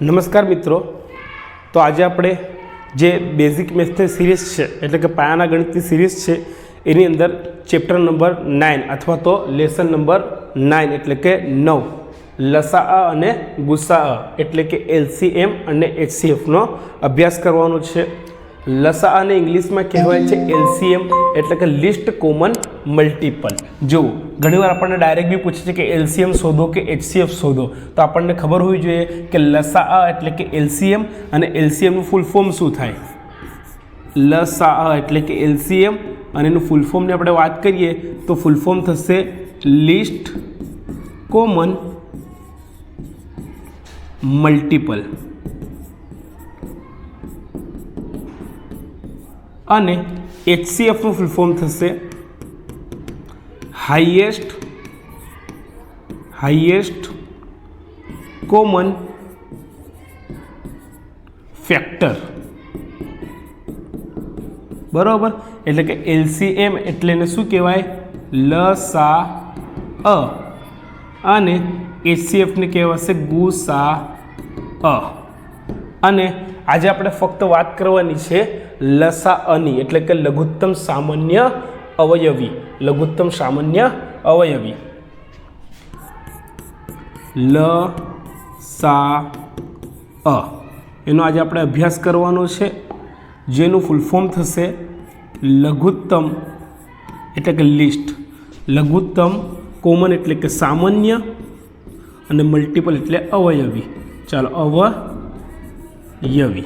નમસ્કાર મિત્રો. તો આજે આપણે જે બેઝિક મેથ્સની સિરીઝ છે, એટલે કે પાયાના ગણિતની સિરીઝ છે, એની અંદર ચેપ્ટર નંબર નાઇન અથવા તો લેસન નંબર નાઇન એટલે કે નવ. લસા અને ગુસા એટલે કે એલસીએમ અને એચસીએફનો અભ્યાસ કરવાનો છે. લસા અને ઇંગ્લિશમાં કહેવાય છે એલસીએમ, એટલે કે લિસ્ટ કોમન મલ્ટિપલ. જુઓ, ઘણીવાર આપણને ડાયરેક્ટ બી પૂછે છે કે એલસીએમ શોધો કે એચસીએફ શોધો? તો આપણને ખબર હોવી જોઈએ કે લસા એટલે કે એલસીએમ અને એલસીએમનું ફૂલ ફોર્મ શું થાય? લસા એટલે કે એલસીએમ અને એનું ફૂલ ફોર્મની આપણે વાત કરીએ તો ફૂલ ફોર્મ થશે લિસ્ટ કોમન મલ્ટિપલ. અને એચસીએફનું ફૂલ ફોર્મ થશે. હાઈએસ્ટ હાઈએસ્ટ કોમન ફેક્ટર બરાબર? એટલે કે એલસીએમ એટલે એને શું કહેવાય? લસા અ. અને એચસીએફને કહેવાશે ગુસા અ. અને આજે આપણે ફક્ત વાત કરવાની છે લસાઅની એટલે કે લઘુત્તમ સામાન્ય અવયવી. લઘુત્તમ સામાન્ય અવયવી. લ, સા, અ. એનો આજે આપણે અભ્યાસ કરવાનો છે, જેનું ફૂલ ફોર્મ થશે લઘુત્તમ, એટલે કે લિસ્ટ લઘુત્તમ કોમન એટલે કે સામાન્ય અને મલ્ટિપલ એટલે અવયવી. ચાલો અવયવી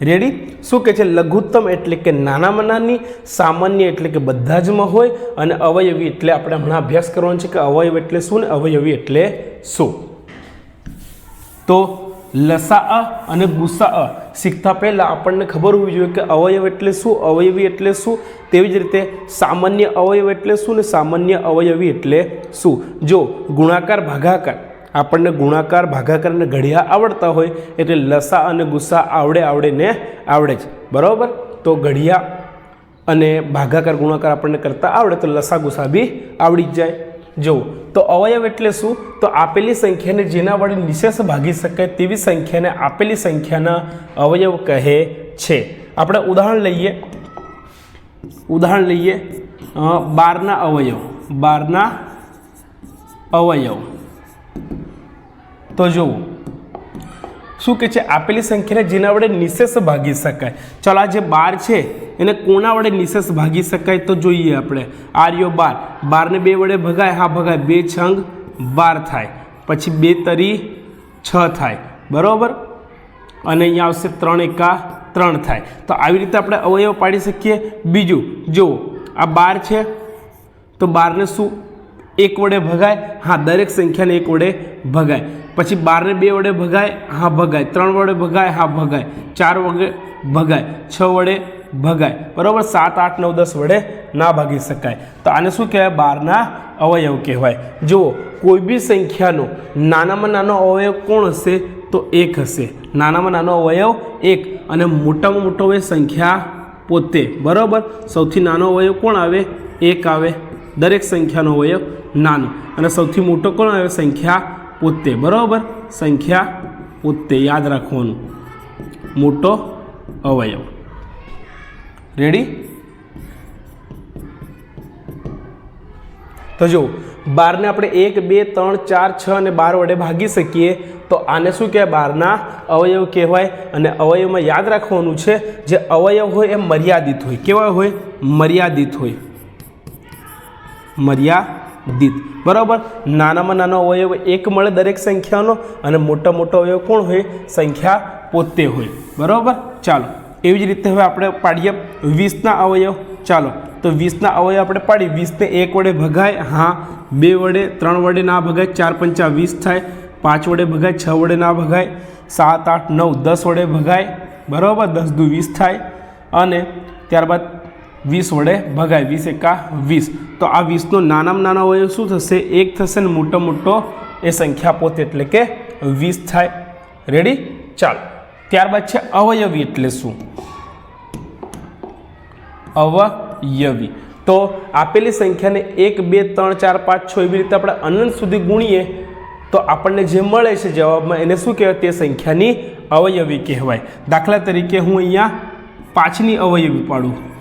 રેડી શું કહે છે? લઘુત્તમ એટલે કે નાનામાં નાની, સામાન્ય એટલે કે બધા જમાં હોય, અને અવયવી એટલે આપણે હમણાં અભ્યાસ કરવાનો છે કે અવયવ એટલે શું ને અવયવી એટલે શું? તો લસા અને ગુસા શીખતા પહેલાં આપણને ખબર હોવી જોઈએ કે અવયવ એટલે શું, અવયવી એટલે શું? તેવી જ રીતે સામાન્ય અવયવ એટલે શું ને સામાન્ય અવયવી એટલે શું? જો ગુણાકાર, ભાગાકાર આપણને ગુણાકાર, ભાગાકાર અને ઘડિયા આવડતા હોય એટલે લસા અને ગુસ્સા આવડે આવડે ને આવડે જ. બરાબર? તો ઘડિયા અને ભાગાકાર, ગુણાકાર આપણને કરતા આવડે તો લસા, ગુસ્સા બી આવડી જ જાય. જુઓ, તો અવયવ એટલે શું? તો આપેલી સંખ્યાને જેના વડે નિશેષ ભાગી શકાય તેવી સંખ્યાને આપેલી સંખ્યાના અવયવ કહે છે. આપણે ઉદાહરણ લઈએ. ઉદાહરણ લઈએ. બારના અવયવ. બારના અવયવ. તો જુઓ. શું કે છે? આપેલી સંખ્યાને જેના વડે નિશેષ ભાગી શકાય. ચાલો આ જે બાર છે, એને કોના વડે નિશેષ ભાગી શકાય તો જોઈએ આપણે. આર્યો બાર. બારને બે વડે ભગાય, હા ભગાય. બે છંગ, બાર થાય. પછી બે તરી, છ થાય. બરાબર? અને અહીંયા આવશે ત્રણ એકા ત્રણ થાય. તો આવી રીતે આપણે અવયવ પાડી શકીએ. બીજું, જુઓ. આ બાર છે, તો બારને શું? એક વડે ભગાય, હા, દરેક સંખ્યાને એક વડે ભગાય. પછી બારને બે વડે ભગાય, હા, ભગાય. ત્રણ વડે ભગાય, હા, ભગાય. ચાર વડે ભગાય. છ વડે ભગાય. બરાબર? સાત, આઠ, નવ, દસ વડે ના ભાગી શકાય. તો આને શું કહેવાય? બારના અવયવ કહેવાય. જુઓ, કોઈ બી સંખ્યાનો નાનામાં નાનો અવયવ કોણ હશે? તો એક હશે. નાનામાં નાનો અવયવ એક. અને મોટામાં મોટો અવયવ સંખ્યા પોતે. બરાબર? સૌથી નાનો અવયવ કોણ આવે? એક આવે. દરેક સંખ્યાનો અવયવ નાનો. અને સૌથી મોટો કોણ આવે? સંખ્યા પોતે બરાબર? સંખ્યા પોતે યાદ રાખવાનું. મોટો અવયવ. રેડી તો જો બારને આપણે એક, બે, ત્રણ, ચાર, છ અને બાર વડે ભાગી શકીએ, તો આને શું કહેવાય? બારના અવયવ કહેવાય. અને અવયવમાં યાદ રાખવાનું છે, જે અવયવ હોય એ મર્યાદિત હોય. કેવા હોય? મર્યાદિત હોય. મર્યાદિત બરાબર? નાનામાં નાનો અવયવ એક મળે દરેક સંખ્યાનો અને મોટા મોટો અવયવ કોણ હોય? સંખ્યા પોતે હોય. બરાબર? ચાલો. એવી જ રીતે હવે આપણે પાડીએ વીસના અવયવ. ચાલો. તો વીસના અવયવ આપણે પાડી. વીસને એક વડે ભગાય. હા. બે વડે, ત્રણ વડે ના ભગાય. ચાર પંચા વીસ થાય. પાંચ વડે ભગાય. છ વડે ના ભગાય. સાત, આઠ, નવ, દસ વડે ભગાય. બરાબર? દસ દુ વીસ થાય. અને ત્યારબાદ વીસ વડે ભગાય. વીસ એકા વીસ. તો આ વીસનો નાનામાં નાનો અવયવ શું થશે? એક થશે ને મોટો મોટો એ સંખ્યા પોતે એટલે કે વીસ થાય. રેડી ચાલ. ત્યારબાદ છે અવયવી એટલે શું? અવયવી. તો આપેલી સંખ્યાને એક, બે, ત્રણ, ચાર, પાંચ, છ એવી રીતે આપણે અનંત સુધી ગુણીએ, તો આપણને જે મળે છે જવાબમાં એને શું કહેવાય? તે સંખ્યાની અવયવી કહેવાય. દાખલા તરીકે હું અહીંયા પાંચની અવયવી પાડું.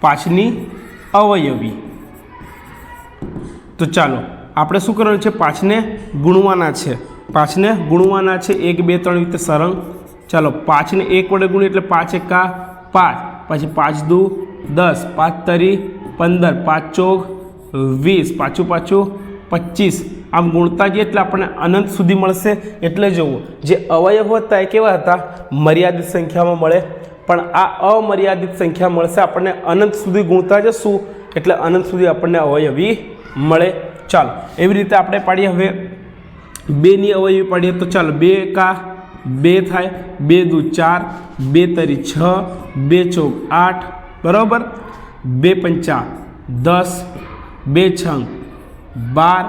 પાંચની અવયવી. તો ચાલો, આપણે શું કરવાનું છે? પાંચને ગુણવાના છે. પાંચને ગુણવાના છે એક, બે, ત્રણ રીતે સરંગ. ચાલો પાંચને એક વડે ગુણીએ એટલે પાંચ એકા પાંચ. પછી પાંચ દુ દસ, પાંચ તરી પંદર, પાંચ ચોક વીસ, પાછું પાછું પચીસ. આમ ગુણતા જઈએ એટલે આપણને અનંત સુધી મળશે. એટલે જોવું જે અવયવ હતા એ કેવા હતા? મર્યાદિત સંખ્યામાં મળે. પણ આ અમર્યાદિત સંખ્યા મળશે, આપણને અનંત સુધી ગુણતા જશું, એટલે અનંત સુધી આપણને અવયવી મળે. ચાલો, એવી રીતે આપણે પાડીએ, હવે બેની અવયવી પાડીએ, તો ચાલો, બે કા, બે થાય, બે દુ ચાર, બે તરી છ, બે ચોક આઠ, બરાબર? બે પંચા દસ, બે છંગ બાર,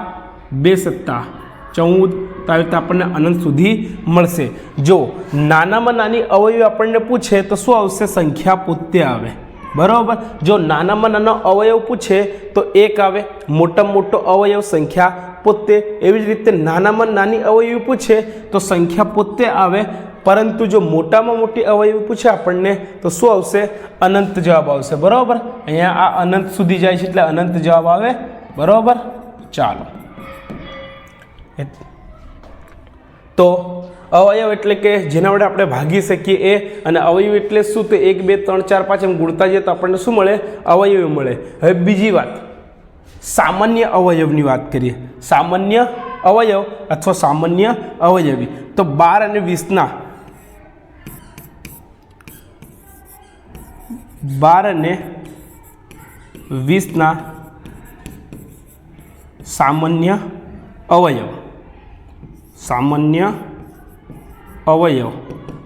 બે સત્તા ચૌદ તારીખ આપણને અનંત સુધી મળશે. જો નાનામાં નાની અવયવ આપણને પૂછે તો શું આવશે? સંખ્યા પોતે આવે. બરાબર? જો નાનામાં નાનો અવયવ પૂછે તો એક આવે. મોટામાં મોટો અવયવ સંખ્યા પોતે. એવી જ રીતે નાનામાં નાની અવયવ પૂછે તો સંખ્યા પોતે આવે. પરંતુ જો મોટામાં મોટી અવયવ પૂછે આપણને તો શું આવશે? અનંત જવાબ આવશે. બરાબર? અહીંયા આ અનંત સુધી જાય છે એટલે અનંત જવાબ આવે. બરાબર? ચાલો. તો અવયવ એટલે કે જેના વડે આપણે ભાગી શકીએ એ અને અવયવ એટલે શું? તો એક, બે, ત્રણ, ચાર, પાંચ એમ ગુણતા જઈએ તો આપણને શું મળે? અવયવ મળે. હવે બીજી વાત. સામાન્ય અવયવની વાત કરીએ. સામાન્ય અવયવ અથવા સામાન્ય અવયવી. તો બાર અને વીસના. બાર અને વીસના સામાન્ય અવયવ. સામાન્ય અવયવ.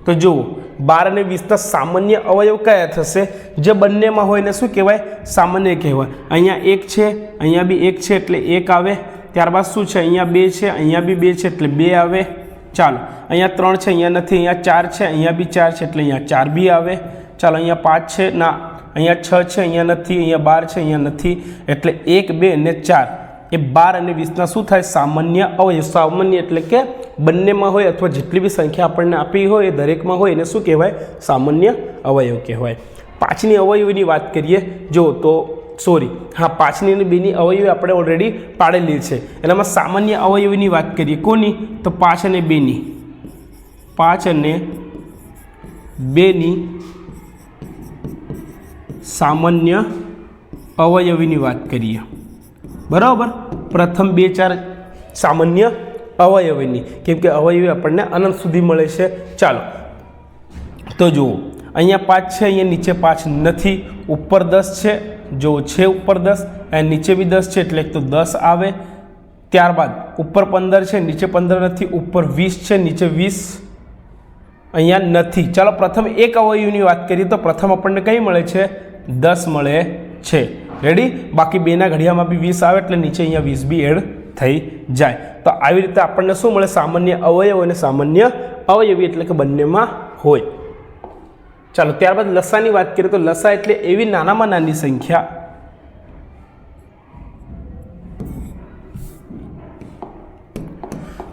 તો જુઓ, બાર અને વીસના સામાન્ય અવયવ કયા થશે? જે બંનેમાં હોય ને શું કહેવાય? સામાન્ય કહેવાય. અહીંયા એક છે, અહીંયા બી એક છે એટલે એક આવે. ત્યારબાદ શું છે? અહીંયા બે છે, અહીંયા બી બે છે એટલે બે આવે. ચાલો, અહીંયા ત્રણ છે, અહીંયા નથી, અહીંયા ચાર છે, અહીંયા બી ચાર છે એટલે અહીંયા ચાર બી આવે. ચાલો, અહીંયા પાંચ છે, ના, અહીંયા છ છે, અહીંયા નથી, અહીંયા બાર છે, અહીંયા નથી. એટલે એક, બે અને ચાર. એ બાર અને વીસના શું થાય? સામાન્ય અવયવ. સામાન્ય એટલે કે બંનેમાં હોય અથવા જેટલી બી સંખ્યા આપણને આપી હોય એ દરેકમાં હોય એને શું કહેવાય? સામાન્ય અવયવ કહેવાય. પાંચની અવયવની વાત કરીએ, જો તો સોરી હા, પાંચની અને બેની અવયવી આપણે ઓલરેડી પાડેલી છે. એનામાં સામાન્ય અવયવીની વાત કરીએ, કોની? તો પાંચ અને બેની. પાંચ અને બેની સામાન્ય અવયવીની વાત કરીએ. બરાબર? પ્રથમ બે ચાર સામાન્ય અવયવીની. કેમ કે અવયવી આપણને અનંત સુધી મળે છે. ચાલો. તો જુઓ. અહીંયા પાંચ છે, અહીંયા નીચે પાંચ નથી. ઉપર દસ છે. જો છે ઉપર દસ અને નીચે બી દસ છે, એટલે તો દસ આવે. ત્યારબાદ ઉપર પંદર છે, નીચે પંદર નથી. ઉપર વીસ છે, નીચે વીસ. અહીંયા નથી. ચાલો, પ્રથમ એક અવયવની વાત કરીએ તો પ્રથમ આપણને કઈ મળે છે? દસ મળે છે. રેડી બાકી બેના ઘડિયામાં બી વીસ આવે એટલે નીચે અહીંયા વીસ બી એડ થઈ જાય. તો આવી રીતે આપણને શું મળે? સામાન્ય અવયવ અને સામાન્ય અવયવી એટલે કે બંનેમાં હોય. ચાલો, ત્યારબાદ લસાની વાત કરીએ તો લસા એટલે એવી નાનામાં નાની સંખ્યા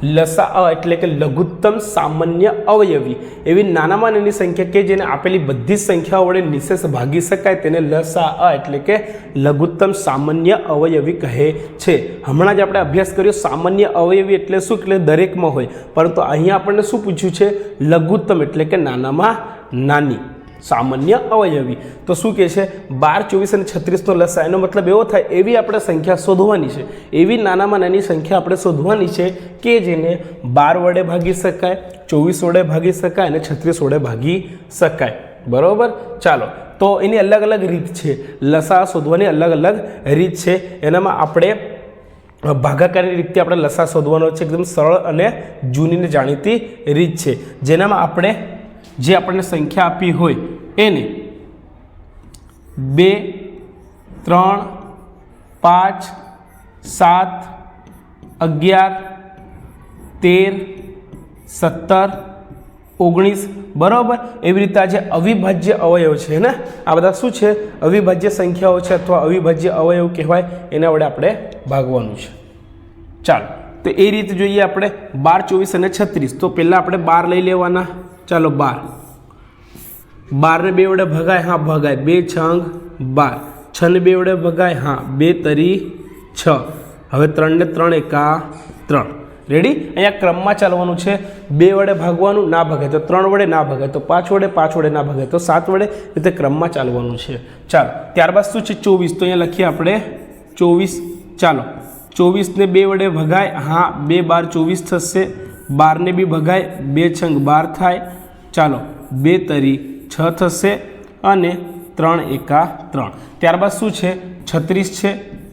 લસા એટલે કે લઘુત્તમ સામાન્ય અવયવી. એવી નાનામાં નાની સંખ્યા કે જેને આપેલી બધી જ સંખ્યાઓ વડે નિશેષ ભાગી શકાય તેને લસા એટલે કે લઘુત્તમ સામાન્ય અવયવી કહે છે. હમણાં જ આપણે અભ્યાસ કર્યો સામાન્ય અવયવી એટલે શું? એટલે દરેકમાં હોય. પરંતુ અહીંયા આપણને શું પૂછ્યું છે? લઘુત્તમ એટલે કે નાનામાં નાની. સામાન્ય અવયવી. તો શું કહે છે? બાર, ચોવીસ અને છત્રીસનો લસા એનો મતલબ એવો થાય, એવી આપણે સંખ્યા શોધવાની છે. એવી નાનામાં નાની સંખ્યા આપણે શોધવાની છે કે જેને બાર વડે ભાગી શકાય, ચોવીસ વડે ભાગી શકાય અને છત્રીસ વડે ભાગી શકાય. બરાબર? ચાલો. તો એની અલગ અલગ રીત છે. લસા શોધવાની અલગ અલગ રીત છે. એનામાં આપણે ભાગાકારની રીતે આપણે લસા શોધવાનો છે. એકદમ સરળ અને જૂની જાણીતી રીત છે. જેનામાં આપણે જે આપણને સંખ્યા આપી હોય એને બે, ત્રણ, પાંચ, સાત, અગિયાર, તેર, સત્તર, ઓગણીસ, બરાબર? એવી રીતે આ જે અવિભાજ્ય અવયવ છે ને? આ બધા શું છે? અવિભાજ્ય સંખ્યાઓ છે અથવા અવિભાજ્ય અવયવ કહેવાય, એના વડે આપણે ભાગવાનું છે. ચાલો, તો એ રીતે જોઈએ આપણે બાર, ચોવીસ અને છત્રીસ. તો પહેલાં આપણે બાર લઈ લેવાના. ચાલો બાર. બારને બે વડે ભગાય, હા, ભગાય. બે છંગ બાર. છને બે વડે ભગાય, હા, બે તરી છ. હવે ત્રણને ત્રણ એકા ત્રણ. રેડી અહીંયા ક્રમમાં ચાલવાનું છે. બે વડે ભાગવાનું, ના ભગાય. તો ત્રણ વડે ના ભગાય. તો પાંચ વડે પાંચ વડે ના ભગાય. તો સાત વડે રીતે ક્રમમાં ચાલવાનું છે. ચાલો, ત્યારબાદ શું છે? ચોવીસ. તો અહીંયા લખીએ આપણે. ચોવીસ. ચાલો. ચોવીસને બે વડે ભગાય, હા, બે બાર ચોવીસ થશે. બારને બી ભગાય, બે છંગ બાર થાય. ચાલો બે તરી છ થશે અને ત્રણ એકા ત્રણ. ત્યારબાદ શું છે? છત્રીસ છે.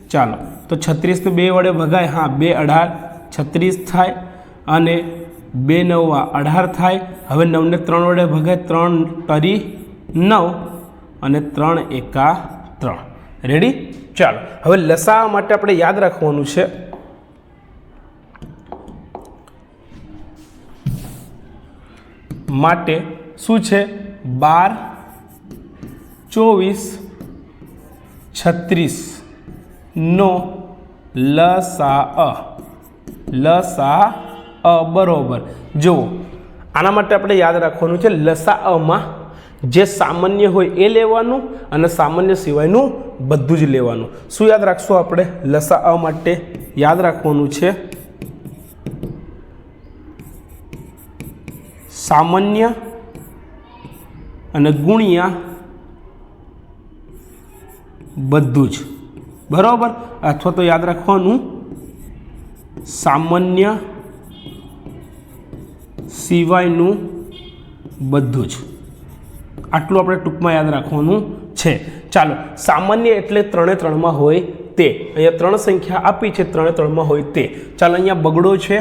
ચાલો. તો છત્રીસને બે વડે ભગાય. હા, બે અઢાર છત્રીસ થાય અને બે નવા અઢાર થાય. હવે નવને ત્રણ વડે ભગાય. ત્રણ તરી નવ અને ત્રણ એકા ત્રણ. રેડી ચાલો. હવે લસાવા માટે આપણે યાદ રાખવાનું છે. માટે શું છે? બાર, ચોવીસ, છત્રીસ. નો લસા અ. લસા અ, બરોબર. જુઓ, આના માટે આપણે યાદ રાખવાનું છે લસા અમાં જે સામાન્ય હોય એ લેવાનું અને સામાન્ય સિવાયનું બધું જ લેવાનું. શું યાદ રાખશું આપણે? લસા અ માટે યાદ રાખવાનું છે. સામાન્ય અને ગુણ્યા બધું જ. બરાબર? અથવા તો યાદ રાખવાનું. સામાન્ય સિવાયનું બધું જ. આટલું આપણે ટૂંકમાં યાદ રાખવાનું છે. ચાલો, સામાન્ય એટલે ત્રણે ત્રણમાં હોય તે. અહીંયા ત્રણ સંખ્યા આપી છે, ત્રણે ત્રણમાં હોય તે. ચાલો, અહીંયા બગડો છે.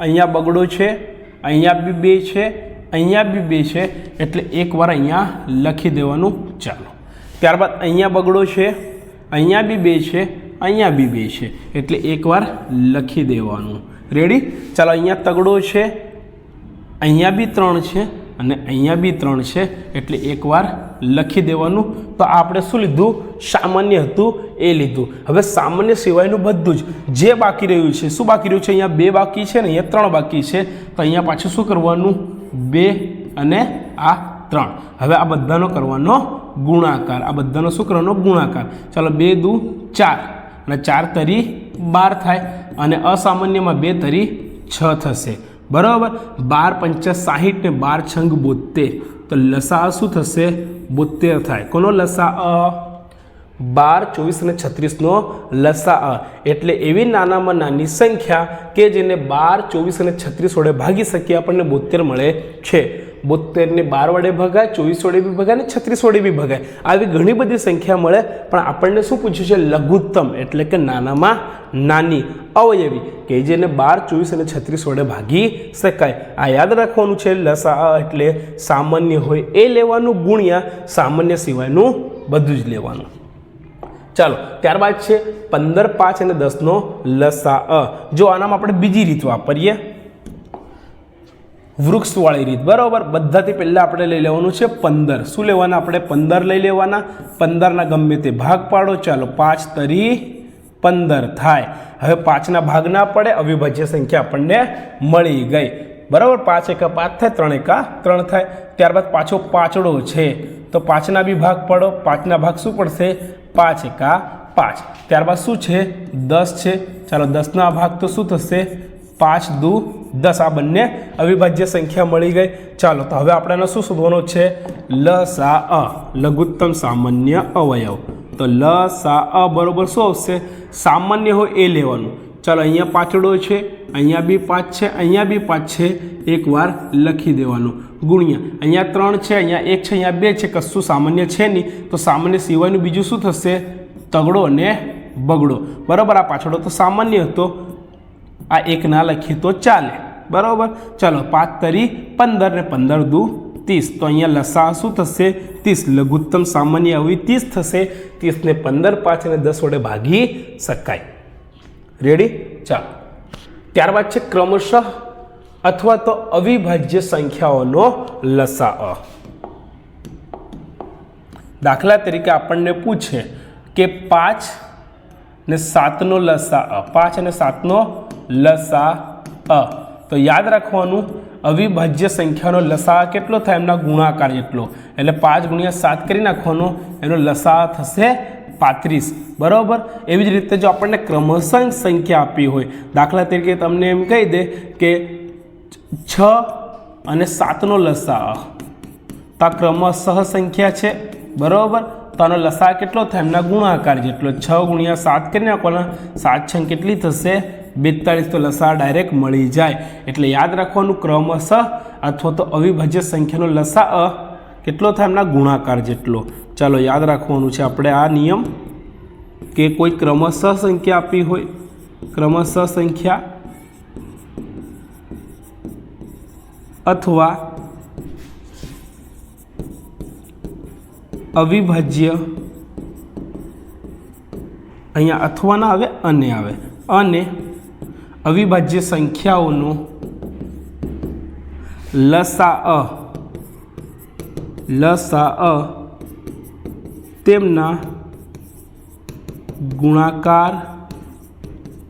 અહીંયા બગડો છે. અહીંયા બી બે છે, અહીંયા બી બે છે, એટલે એકવાર અહીંયા લખી દેવાનું ચાલો. ત્યારબાદ અહીંયા બગડો છે, અહીંયા બી બે છે, અહીંયા બી બે છે, એટલે એકવાર લખી દેવાનું. રેડી ચાલો, અહીંયા તગડો છે, અહીંયા બી ત્રણ છે અને અહીંયા બી ત્રણ છે, એટલે એકવાર લખી દેવાનું. તો આપણે શું લીધું? સામાન્ય હતું, એ લીધું. હવે સામાન્ય સિવાયનું બધું જ. જે બાકી રહ્યું છે, શું બાકી રહ્યું છે? અહીંયા બે બાકી છે ને, અહીંયા ત્રણ બાકી છે. તો અહીંયા પાછું શું કરવાનું? બે અને આ ત્રણ. હવે આ બધાનો કરવાનો ગુણાકાર. આ બધાનો શું કરવાનો? ગુણાકાર. ચાલો બે દુ ચાર. અને ચાર તરી બાર થાય. અને અસામાન્યમાં બે તરી છ થશે. બરાબર? બાર પંચા સાહીઠ ને બાર છંગ બોતેર તો લસા શું થશે? બોતેર થાય. કોનો લસા અ? બાર, ચોવીસ અને છત્રીસનો લસા અ. એટલે એવી નાનામાં નાની સંખ્યા કે જેને બાર, ચોવીસ અને છત્રીસ વડે ભાગી શકીએ આપણને બોતેર મળે છે. બોતેરને બાર વડે ભગાય, ચોવીસ વડે બી ભગાય અને છત્રીસ વડે બી ભગાય. આવી ઘણી બધી સંખ્યા મળે, પણ આપણને શું પૂછ્યું છે? લઘુત્તમ, એટલે કે નાનામાં નાની, અવયવી, કે જેને બાર, ચોવીસ અને છત્રીસ વડે ભાગી શકાય. આ યાદ રાખવાનું છે, લસા એટલે સામાન્ય હોય એ લેવાનું, ગુણ્યા સામાન્ય સિવાયનું બધું જ લેવાનું. ચાલો, ત્યારબાદ છે પંદર, પાંચ અને દસનો લસા, અ. જો આનામાં આપણે બીજી રીત વાપરીએ વૃક્ષવાળી રીત. બરાબર? બધાથી પહેલાં આપણે લઈ લેવાનું છે પંદર. શું લેવાના? આપણે પંદર લઈ લેવાના. પંદરના ગમે તે ભાગ પાડો. ચાલો, પાંચ તરી પંદર થાય. હવે પાંચના ભાગ ના પડે, અવિભાજ્ય સંખ્યા આપણને મળી ગઈ. બરાબર? પાંચ એકા પાંચ થાય, ત્રણ એકા ત્રણ થાય. ત્યારબાદ પાછો પાંચડો છે. તો પાંચના બી ભાગ પડો. પાંચના ભાગ શું પડશે? પાંચ એકા પાંચ. ત્યારબાદ શું છે? દસ છે. ચાલો, દસના ભાગ તો શું થશે? પાંચ દુ દસ આ બંને અવિભાજ્ય સંખ્યા મળી ગઈ. ચાલો, તો હવે આપણાને શું શોધવાનું છે? લ સા અ. લઘુત્તમ સામાન્ય અવયવ. તો લ સા અ બરાબર શું આવશે? સામાન્ય હોય એ લેવાનું. ચાલો, અહીંયા પાંચડો છે, અહીંયા બી પાંચ છે, અહીંયા બી પાંચ છે. એકવાર લખી દેવાનું. ગુણ્યા. અહીંયા ત્રણ છે, અહીંયા એક છે, અહીંયા બે છે, કશું સામાન્ય છે નહીં. તો સામાન્ય સિવાયનું બીજું શું થશે? તગડો અને બગડો. બરાબર, આ પાછળો તો સામાન્ય હતો. આ એક ના લખીએ તો ચાલે. બરાબર? ચાલો પાંચ તરી પંદર ને પંદર દુ ત્રીસ. તો અહીંયા લસા શું થશે? ત્રીસ. લઘુત્તમ સામાન્ય આવી ત્રીસ થશે. ત્રીસને પંદર પાંચ અને દસ વડે ભાગી શકાય. રેડી ચાલો. ત્યારબાદ છે ક્રમશઃ અથવા તો અવિભાજ્ય સંખ્યાઓનો લસાઅ દાખલા તરીકે આપણને પૂછે કે પાંચ ને સાતનો લસા પાંચ અને સાતનો લસા અ. તો યાદ રાખવાનું, અવિભાજ્ય સંખ્યાનો લસા કેટલો થાય? એમના ગુણાકાર જેટલો. એટલે પાંચ ગુણ્યા સાત કરી નાખવાનો, એનો લસા થશે પાંત્રીસ. બરાબર? એવી જ રીતે જો આપણને ક્રમશઃ સંખ્યા આપી હોય, દાખલા તરીકે તમને એમ કહી દે કે છ અને સાતનો લસા તો ક્રમશઃ સંખ્યા છે. બરાબર? તો આનો લસા કેટલો થાય? એમના ગુણાકાર જેટલો. છ ગુણ્યા સાત કરી નાખવાના. સાત છ કેટલી થશે? બેતાળીસ તો લસા ડાયરેક્ટ મળી જાય. એટલે યાદ રાખવાનું ક્રમશઃ અથવા તો અવિભાજ્ય સંખ્યાનો લસા અ કેટલો થાય? એમના ગુણાકાર જેટલો. ચાલો યાદ રાખવાનું છે આપણે આ નિયમ કે કોઈ ક્રમશઃ સંખ્યા આપી હોય ક્રમશઃ સંખ્યા અથવા અવિભાજ્ય અહીંયા અથવા ના આવે, અને આવે. અને અવિભાજ્ય સંખ્યાઓનું લસા અ લસા અ તેમના ગુણાકાર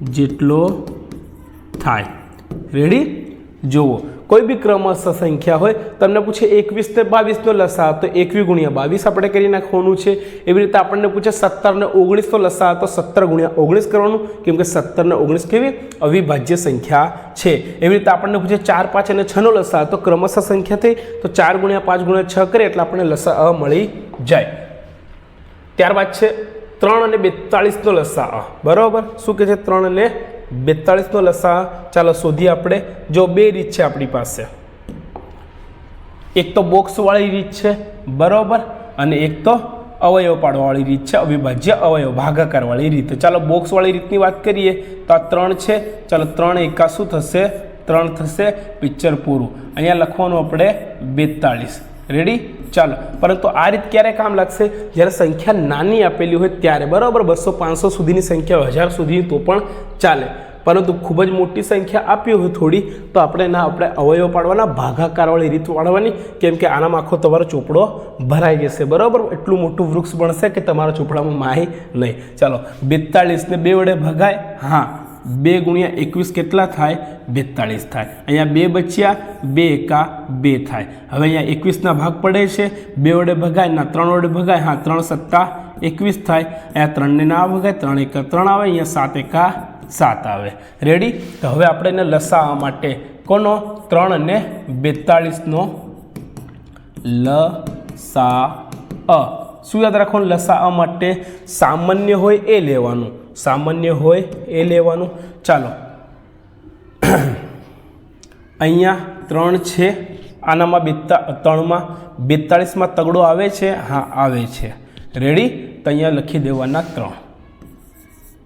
જેટલો થાય. રેડી જુઓ. કોઈ બી ક્રમશઃ સંખ્યા હોય, તમને પૂછે એકવીસ ને બાવીસનો લસા, તો એકવી ગુણ્યા બાવીસ આપણે કરી નાખવાનું છે. એવી રીતે આપણને પૂછે સત્તર ને ઓગણીસનો લસા, તો સત્તર ગુણ્યા ઓગણીસ કરવાનું, કેમ કે સત્તર ને ઓગણીસ કેવી અવિભાજ્ય સંખ્યા છે. એવી રીતે આપણને પૂછે ચાર, પાંચ અને છનો લસા, તો ક્રમશઃ સંખ્યા થઈ, તો ચાર ગુણ્યા પાંચ ગુણ્યા છ કરીએ એટલે આપણને લસા અ મળી જાય. ત્યારબાદ છે ત્રણ અને બેતાળીસનો લસા બરાબર? શું કહે છે ત્રણ અને બેતાળીસનો લસા, ચાલો શોધીએ આપણે. જો બે રીત છે આપણી પાસે. એક તો બોક્સવાળી રીત છે, બરાબર? અને એક તો અવયવ પાડવાવાળી રીત છે, અવિભાજ્ય અવયવ, ભાગાકારવાળી રીત. ચાલો બોક્સવાળી રીતની વાત કરીએ, તો આ ત્રણ છે. ચાલો ત્રણ એકા શું થશે? ત્રણ થશે પિક્ચર પૂરું. અહીંયા લખવાનું આપણે બેતાળીસ. રેડી ચાલો. પરંતુ આ રીત ક્યારે કામ લાગશે? જ્યારે સંખ્યા નાની આપેલી હોય ત્યારે. બરાબર? બસો પાંચસો સુધીની સંખ્યા હજાર સુધીની તો પણ ચાલે. પરંતુ ખૂબ જ મોટી સંખ્યા આપી હોય થોડી, તો આપણે એના આપણે અવયવ પાડવાના ભાગાકારવાળી રીત પાડવાની કેમ કે આનામાં આખો તમારો ચોપડો ભરાઈ જશે. બરાબર? એટલું મોટું વૃક્ષ બનશે કે તમારા ચોપડામાં માહી નહીં. ચાલો, બેતાળીસને બે વડે ભગાય. હા. બે ગુણ્યા એકવીસ કેટલા થાય? બેતાળીસ થાય. અહીંયા બે બચ્યા, બે એકા, બે થાય. હવે અહીંયા એકવીસના ભાગ પડે છે. બે વડે ભગાય, ના, ત્રણ વડે ભગાય, હા, ત્રણ સત્તા એકવીસ થાય. અહીંયા ત્રણને ના ભગાય, ત્રણ એકા, ત્રણ આવે, અહીંયા સાત એકા, સાત આવે. રેડી તો હવે આપણે એને લસાવા માટે કોનો? ત્રણ અને બેતાળીસનો લ સા અ. શું યાદ રાખવાનું? લસા માટે સામાન્ય હોય એ લેવાનું. સામાન્ય હોય એ લેવાનું. ચાલો. અહીંયા ત્રણ છે. આનામાં બેતા, ત્રણમાં બેતાળીસમાં તગડો આવે છે. હા, આવે છે. રેડી તો અહીંયા લખી દેવાના ત્રણ.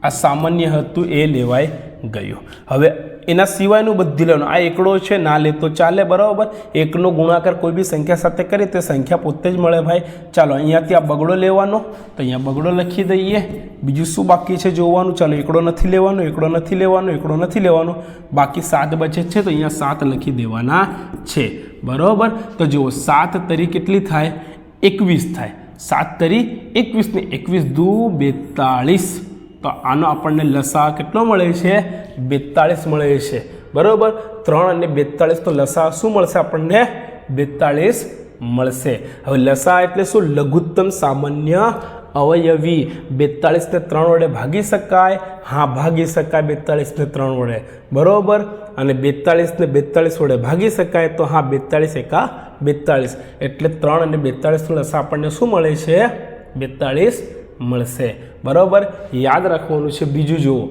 આ સામાન્ય હતું એ લેવાય ગયું. હવે એના સિવાયનું બધી લેવાનું આ એકડો છે, ના લે તો ચાલે, બરાબર? એકનો ગુણાકાર કોઈ બી સંખ્યા સાથે કરીએ તો સંખ્યા પોતે જ મળે ભાઈ. ચાલો, અહીંયાથી આ બગડો લેવાનો. તો અહીંયા બગડો લખી દઈએ. બીજું શું બાકી છે જોવાનું? ચાલો, એકડો નથી લેવાનો, એકડો નથી લેવાનો, એકડો નથી લેવાનો. બાકી સાત બચે છે, તો અહીંયા સાત લખી દેવાના છે. બરાબર? તો જુઓ, સાત તરી કેટલી થાય? એકવીસ થાય. સાત તરી એકવીસ ને એકવીસ દુ બેતાળીસ. તો આનો આપણને લસા કેટલો મળે છે? બેતાળીસ મળે છે. બરાબર? ત્રણ અને બેતાળીસનો લસા શું મળશે આપણને? બેતાળીસ મળશે. હવે લસા એટલે શું? લઘુત્તમ સામાન્ય અવયવી. બેતાળીસને ત્રણ વડે ભાગી શકાય. હા, ભાગી શકાય બેતાળીસને ત્રણ વડે. બરાબર? અને બેતાળીસને બેતાળીસ વડે ભાગી શકાય તો હા, બેતાળીસ એકા બેતાળીસ. એટલે ત્રણ અને બેતાળીસનો લસા આપણને શું મળે છે? બેતાળીસ મળશે. બરાબર? યાદ રાખવાનું છે બીજું જુઓ.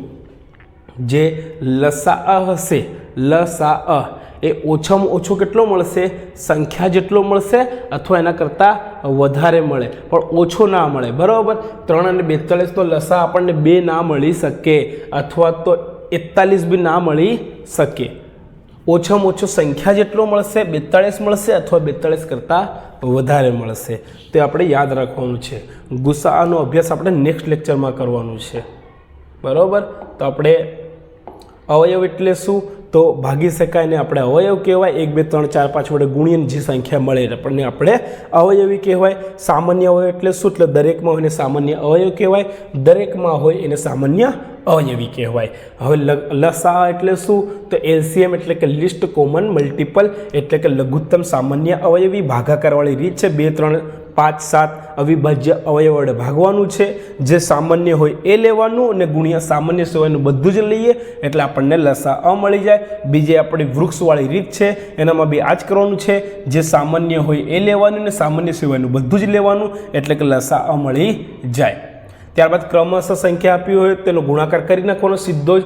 જે લસા હશે લસા એ ઓછામાં ઓછો કેટલો મળશે? સંખ્યા જેટલો મળશે અથવા એના કરતાં વધારે મળે. પણ ઓછો ના મળે. બરાબર? ત્રણ અને બેતાળીસનો લસા આપણને બે ના મળી શકે. અથવા તો એકતાલીસ બી ના મળી શકે. ઓછામાં ઓછો સંખ્યા જેટલો મળશે, બેતાળીસ મળશે અથવા બેતાળીસ કરતાં વધારે મળશે. તે આપણે યાદ રાખવાનું છે. ગુસ્સાનો અભ્યાસ આપણે નેક્સ્ટ લેક્ચરમાં કરવાનું છે. બરાબર? તો આપણે અવયવ એટલે શું? તો ભાગી શકાય ને આપણે અવયવ કહેવાય. એક, બે, ત્રણ, ચાર, પાંચ વડે ગુણીને જે સંખ્યા મળે આપણને આપણે અવયવી કહેવાય. સામાન્ય અવયવ એટલે શું? એટલે દરેકમાં હોય એને સામાન્ય અવયવ કહેવાય. દરેકમાં હોય એને સામાન્ય અવયવી કહેવાય. હવે લસા એટલે શું? તો એલસીએમ એટલે કે લિસ્ટ કોમન મલ્ટિપલ એટલે કે લઘુત્તમ સામાન્ય અવયવી. ભાગાકારવાળી રીત છે. બે, ત્રણ પાંચ સાત અવિભાજ્ય અવયવ વડે ભાગવાનું છે. જે સામાન્ય હોય એ લેવાનું અને ગુણ્યા સામાન્ય સિવાયનું બધું જ લઈએ એટલે આપણને લસા અ મળી જાય. બીજી આપણી વૃક્ષવાળી રીત છે, એનામાં બી આ જ કરવાનું છે. જે સામાન્ય હોય એ લેવાનું અને સામાન્ય સિવાયનું બધું જ લેવાનું એટલે કે લસા અ મળી જાય. ત્યારબાદ ક્રમશઃ સંખ્યા આપી હોય તેનો ગુણાકાર કરી નાખવાનો સીધો જ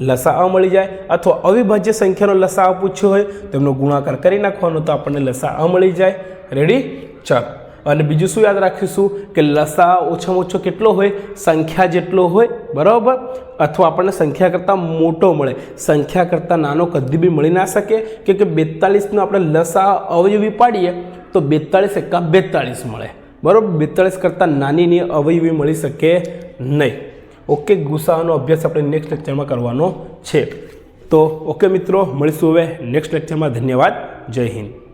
લસાઅ મળી જાય. અથવા અવિભાજ્ય સંખ્યાનો લસાઅ પૂછ્યો હોય તેમનો ગુણાકાર કરી નાખવાનો તો આપણને લસાઅ મળી જાય. રેડી ચાલો. અને બીજું શું યાદ રાખીશું કે લસા ઓછામાં ઓછો કેટલો હોય? સંખ્યા જેટલો હોય, બરાબર? અથવા આપણને સંખ્યા કરતાં મોટો મળે. સંખ્યા કરતાં નાનો કદી બી મળી ના શકે. કે કે બેતાળીસનો આપણે લસા અવયવી પાડીએ, તો બેતાળીસ એકા બેતાળીસ મળે. બરાબર? બેતાળીસ કરતાં નાનીની અવયવી મળી શકે નહીં. ઓકે ગુસાનો અભ્યાસ આપણે નેક્સ્ટ લેક્ચરમાં કરવાનો છે. તો ઓકે મિત્રો, મળીશું હવે નેક્સ્ટ લેક્ચરમાં ધન્યવાદ. જય હિન્દ.